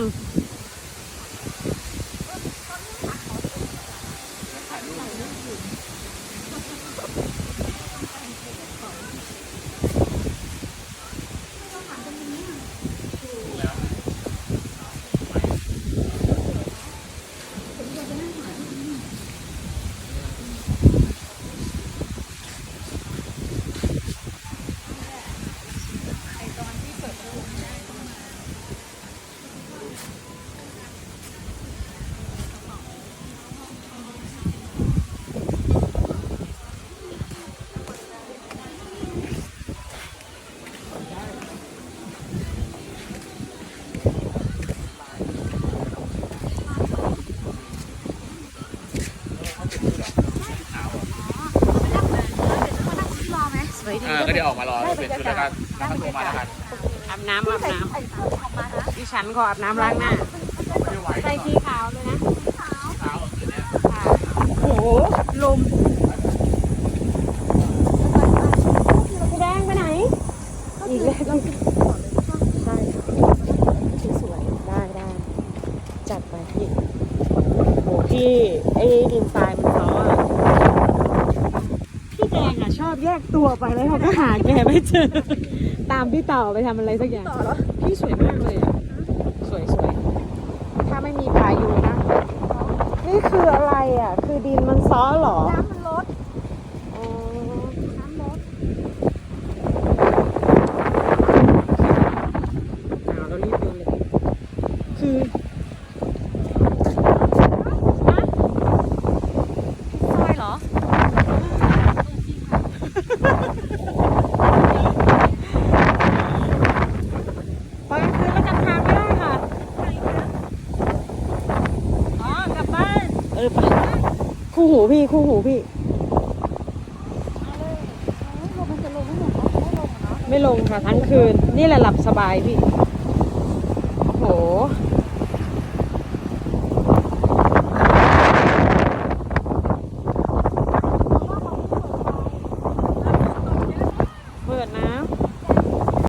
Thank you. สวยดีอ่าก็เดี๋ยวออกมารอเป็นชุดแล้วกันแล้วก็โทรมาแล้วกันอาบน้ำอาบน้ำดิฉันขออาบน้ำล้างหน้าไม่ไหวใส่สีขาวเลยนะเช้าคืนนี้ค่ะโอ้โหลมพี่แดงไปไหน อีกแล้วใช่สวยๆได้ได้จัดไปพี่โอ้พี่ไอ้ดินทรายมันซ้ออะพี่ แดงอะชอบแยกตัวไปแล้วเขาก็หาแกไม่เจอ ตามพี่ต่อไปทำอะไรสักอย่างพี่สวยมากเลยอะ สวยสวยถ้าไม่มีพายุนะ นี่คืออะไรอะ คือดินมันซ้อเหรอ น้ำมันลด อ๋อ น้ำลด เอาเรารีบเดินเลย คือ ซอยเหรอ ตอนกลางคืนเราจำทางไม่ได้ค่ะ อ๋อกลับบ้าน เออไปคู่หูพี่คู่หูพี่เอาเลยโอ้ยลมมันจะลงไม่หมดเนาะไม่ลงอะเนาะไม่ลงค่ะทั้งคืน นี่แหละหลับสบายพี่โอ้โห